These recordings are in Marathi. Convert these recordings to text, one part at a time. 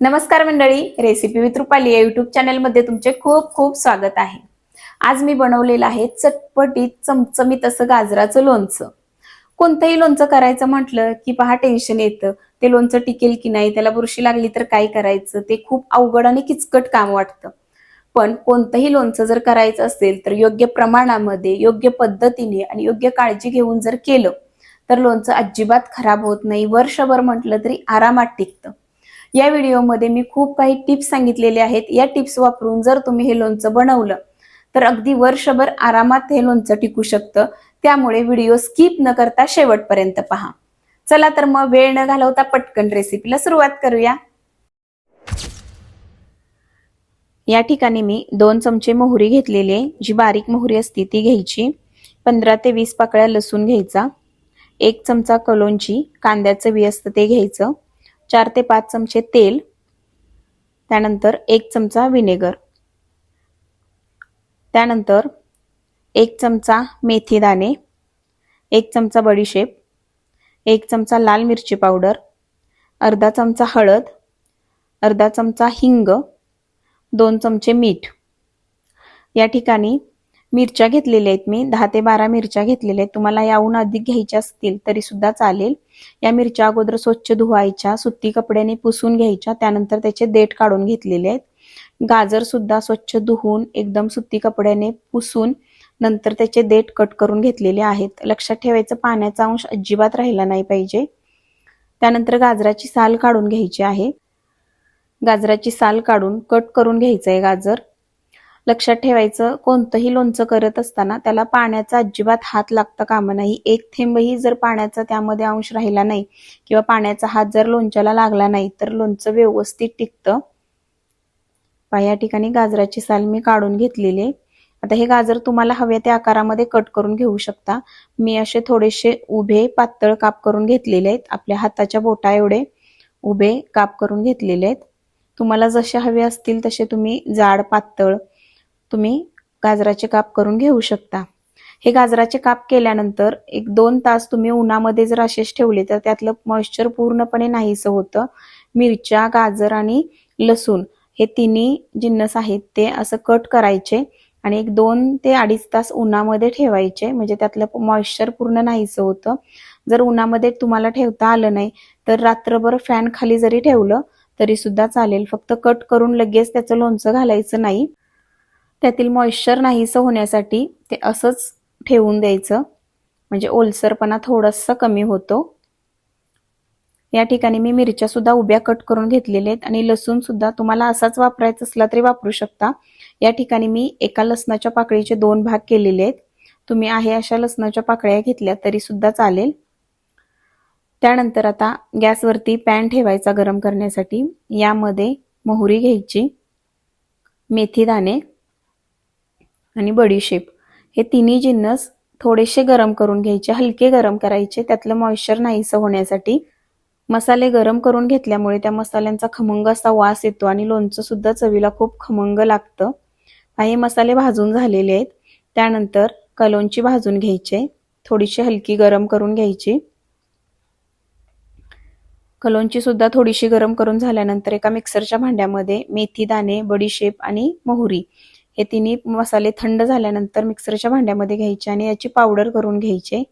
नमस्कार मंडळी रेसिपी विथ रुपाली या युट्यूब चॅनलमध्ये तुमचे खूप खूप स्वागत आहे. आज मी बनवलेलं आहे चटपटीत चमचमीत असं गाजराचं लोणचं. कोणतंही लोणचं करायचं म्हटलं की पहा टेन्शन येतं. ते लोणचं टिकेल की नाही त्याला बुरशी लागली तर काय करायचं ते खूप अवघड आणि किचकट काम वाटतं. पण कोणतंही लोणचं जर करायचं असेल तर योग्य प्रमाणामध्ये योग्य पद्धतीने आणि योग्य काळजी घेऊन जर केलं तर लोणचं अजिबात खराब होत नाही. वर्षभर म्हटलं तरी आरामात टिकतं. या व्हिडिओमध्ये मी खूप काही टिप्स सांगितलेले आहेत. या टिप्स वापरून जर तुम्ही हे लोणचं बनवलं तर अगदी वर्षभर आरामात हे लोणचं टिकू शकतं. त्यामुळे व्हिडिओ स्किप न करता शेवटपर्यंत पहा. चला तर मग वेळ न घालवता पटकन रेसिपीला सुरुवात करूया. या ठिकाणी मी दोन चमचे मोहरी घेतलेली आहे. जी बारीक मोहरी असते ती घ्यायची. पंधरा ते वीस पाकळ्या लसूण घ्यायचा. एक चमचा कलोंची कांद्याचं बी असतं ते घ्यायचं. चार ते पाच चमचे तेल त्यानंतर एक चमचा विनेगर त्यानंतर एक चमचा मेथी दाणे एक चमचा बडीशेप एक चमचा लाल मिरची पावडर अर्धा चमचा हळद अर्धा चमचा हिंग दोन चमचे मीठ. या ठिकाणी मिरच्या घेतलेल्या आहेत मी. दहा ते बारा मिरच्या घेतलेल्या आहेत. तुम्हाला याहून अधिक घ्यायच्या असतील तरी सुद्धा चालेल. या मिरच्या अगोदर स्वच्छ धुवायच्या सुती कपड्याने पुसून घ्यायच्या त्यानंतर त्याचे देठ काढून घेतलेले आहेत. गाजर सुद्धा स्वच्छ धुवून एकदम सुती कपड्याने पुसून नंतर त्याचे देठ कट करून घेतलेले आहेत. लक्षात ठेवायचं पाण्याचा अंश अजिबात राहिला नाही पाहिजे. त्यानंतर गाजराची साल काढून घ्यायची आहे. गाजराची साल काढून कट करून घ्यायचं आहे गाजर. लक्षात ठेवायचं कोणतंही लोणचं करत असताना त्याला पाण्याचा अजिबात हात लागता कामा नाही. एक थेंबही जर पाण्याचा त्यामध्ये अंश राहिला नाही किंवा पाण्याचा हात जर लोणच्याला लागला नाही तर लोणचं व्यवस्थित टिकतं. या ठिकाणी गाजराची साल मी काढून घेतलेली आहे. आता हे गाजर तुम्हाला हव्या त्या आकारामध्ये कट करून घेऊ शकता. मी असे थोडेसे उभे पातळ काप करून घेतलेले आहेत. आपल्या हाताच्या बोटा एवढे उभे काप करून घेतलेले आहेत. तुम्हाला जसे हवे असतील तसे तुम्ही जाड पातळ तुम्ही गाजराचे काप करून घेऊ शकता. हे गाजराचे काप केल्यानंतर एक दोन तास तुम्ही उन्हामध्ये जर असेच ठेवले तर त्यातलं मॉइश्चर पूर्णपणे नाहीसं होतं. मिरच्या गाजर आणि लसूण हे तिन्ही जिन्नस आहेत ते असं कट करायचे आणि एक दोन ते अडीच तास उन्हामध्ये ठेवायचे. म्हणजे त्यातलं मॉइश्चर पूर्ण नाहीसं होतं. जर उन्हामध्ये तुम्हाला ठेवता आलं नाही तर रात्रभर फॅन खाली जरी ठेवलं तरी सुद्धा चालेल. फक्त कट करून लगेच त्याचं लोणचं घालायचं नाही. त्यातील मॉइश्चर नाहीसं होण्यासाठी ते असंच ठेवून द्यायचं. म्हणजे ओलसरपणा थोडासा कमी होतो. या ठिकाणी मी मिरच्या सुद्धा उभ्या कट करून घेतलेल्या आहेत आणि लसूण सुद्धा तुम्हाला असाच वापरायचा असला तरी वापरू शकता. या ठिकाणी मी एका लसणाच्या पाकळीचे दोन भाग केलेले आहेत. तुम्ही आहे अशा लसणाच्या पाकळ्या घेतल्या तरी सुद्धा चालेल. त्यानंतर आता गॅसवरती पॅन ठेवायचा गरम करण्यासाठी. यामध्ये मोहरी घ्यायची. मेथी दाणे. आणि बडीशेप. हे तिन्ही जिन्नस थोडेसे गरम करून घ्यायचे हलके गरम करायचे. त्यातलं मॉइश्चर नाहीसं होण्यासाठी मसाले गरम करून घेतल्यामुळे त्या मसाल्यांचा खमंग असा वास येतो आणि लोणचं सुद्धा चवीला खूप खमंग लागतं. हे मसाले भाजून झालेले आहेत. त्यानंतर कलोंची भाजून घ्यायचे. थोडीशी हलकी गरम करून घ्यायची. कलोंची सुद्धा थोडीशी गरम करून झाल्यानंतर एका मिक्सरच्या भांड्यामध्ये मेथी दाणे बडीशेप आणि मोहरी हे तिन्ही मसाले थंड झाल्यानंतर मिक्सरच्या भांड्यामध्ये घ्यायचे आणि याची पावडर करून घ्यायचे.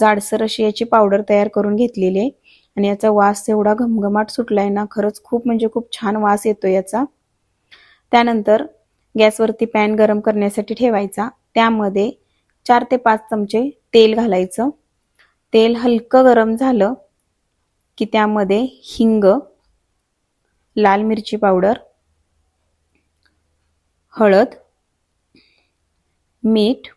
जाडसर अशी याची पावडर तयार करून घेतलेली आहे. आणि याचा वास एवढा घमघमाट सुटलाय ना खरंच खूप म्हणजे खूप छान वास येतो याचा. त्यानंतर गॅसवरती पॅन गरम करण्यासाठी ठेवायचा. त्यामध्ये चार ते पाच चमचे तेल घालायचं. तेल हलकं गरम झालं की त्यामध्ये हिंग लाल मिरची पावडर हळद मीठ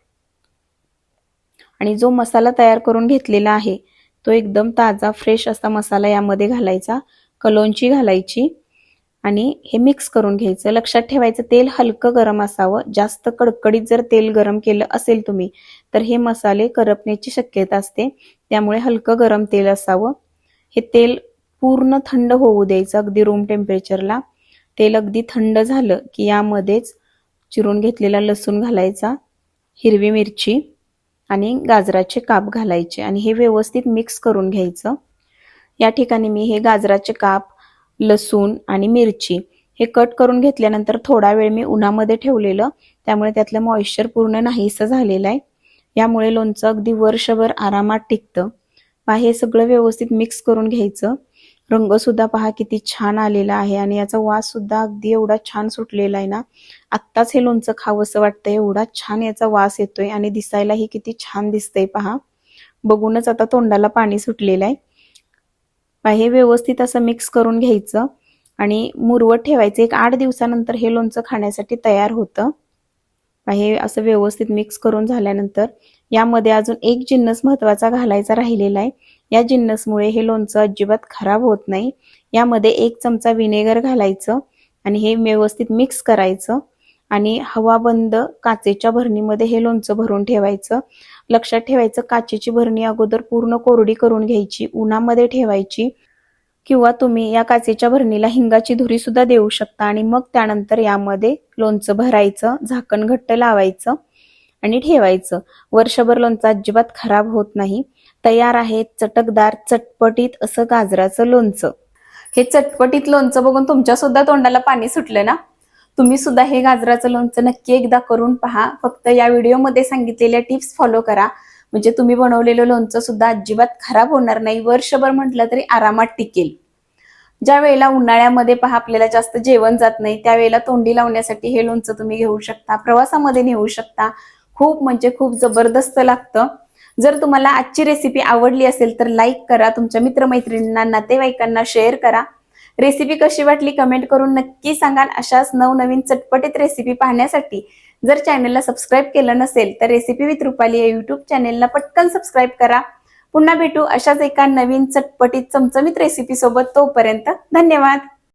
आणि जो मसाला तयार करून घेतलेला आहे तो एकदम ताजा फ्रेश असा मसाला यामध्ये घालायचा. कलोंची घालायची आणि हे मिक्स करून घ्यायचं. लक्षात ठेवायचं तेल हलकं गरम असावं. जास्त कडकडीत जर तेल गरम केलं असेल तुम्ही तर हे मसाले करपण्याची शक्यता असते. त्यामुळे हलकं गरम तेल असावं. हे तेल पूर्ण थंड होऊ द्यायचं अगदी रूम टेम्परेचरला तेल अगदी थंड झालं की यामध्येच चिरून घेतलेला लसूण घालायचा हिरवी मिरची आणि गाजराचे काप घालायचे आणि हे व्यवस्थित मिक्स करून घ्यायचं. या ठिकाणी मी हे गाजराचे काप लसूण आणि मिरची हे कट करून घेतल्यानंतर थोडा वेळ मी उन्हामध्ये ठेवलेलं त्यामुळे त्यातलं मॉइश्चर पूर्ण नाहीसं झालेलं आहे. यामुळे लोणचं अगदी वर्षभर आरामात टिकतं. पहा हे सगळं व्यवस्थित मिक्स करून घ्यायचं. रंग सुद्धा पहा किती छान आलेला आहे आणि याचा वास सुद्धा अगदी एवढा छान सुटलेला आहे ना. आत्ताच हे लोणचं खावंसं वाटतंय एवढा छान याचा वास येतोय आणि दिसायलाही किती छान दिसतंय पहा. बघूनच आता तोंडाला पाणी सुटलेलं आहे पहा हे व्यवस्थित असं मिक्स करून घ्यायचं आणि मुरवत ठेवायचं. एक आठ दिवसानंतर हे लोणचं खाण्यासाठी तयार होतं. हे असं व्यवस्थित मिक्स करून झाल्यानंतर यामध्ये अजून एक जिन्नस महत्त्वाचा घालायचा राहिलेला आहे. या जिन्नसमुळे हे लोणचं अजिबात खराब होत नाही. यामध्ये एक चमचा विनेगर घालायचं आणि हे व्यवस्थित मिक्स करायचं. आणि हवाबंद काचेच्या भरणीमध्ये हे लोणचं भरून ठेवायचं. लक्षात ठेवायचं काचेची भरणी अगोदर पूर्ण कोरडी करून घ्यायची उन्हामध्ये ठेवायची किंवा तुम्ही या काचेच्या भरणीला हिंगाची धुरी सुद्धा देऊ शकता आणि मग त्यानंतर यामध्ये लोणचं भरायचं झाकण घट्ट लावायचं आणि ठेवायचं. वर्षभर लोणचं अजिबात खराब होत नाही. तयार आहे चटकदार चटपटीत असं गाजराचं लोणचं. हे चटपटीत लोणचं बघून तुमच्या सुद्धा तोंडाला पाणी सुटलं ना? तुम्ही सुद्धा हे गाजराचं लोणचं नक्की एकदा करून पहा. फक्त या व्हिडिओमध्ये सांगितलेल्या टिप्स फॉलो करा. म्हणजे तुम्ही बनवलेलं लोणचं सुद्धा अजिबात खराब होणार नाही. वर्षभर म्हटलं तरी आरामात टिकेल. ज्या वेळेला उन्हाळ्यामध्ये पहा आपल्याला जास्त जेवण जात नाही त्यावेळेला तोंडी लावण्यासाठी हे लोणचं तुम्ही घेऊ शकता. प्रवासामध्ये नेऊ शकता. खूप म्हणजे खूप जबरदस्त लागतं. जर तुम्हाला आजची रेसिपी आवडली असेल तर लाईक करा. तुमच्या मित्रमैत्रिणींना नातेवाईकांना शेअर करा. रेसिपी कशी वाटली कमेंट करून नक्की सांगाल. अशाच नवनवीन चटपटीत रेसिपी पाहण्यासाठी जर चॅनलला सबस्क्राईब केलं नसेल तर रेसिपी विथ रुपाली या युट्यूब चॅनेलला पटकन सबस्क्राईब करा. पुन्हा भेटू अशाच एका नवीन चटपटीत चमचमीत रेसिपी सोबत तोपर्यंत धन्यवाद.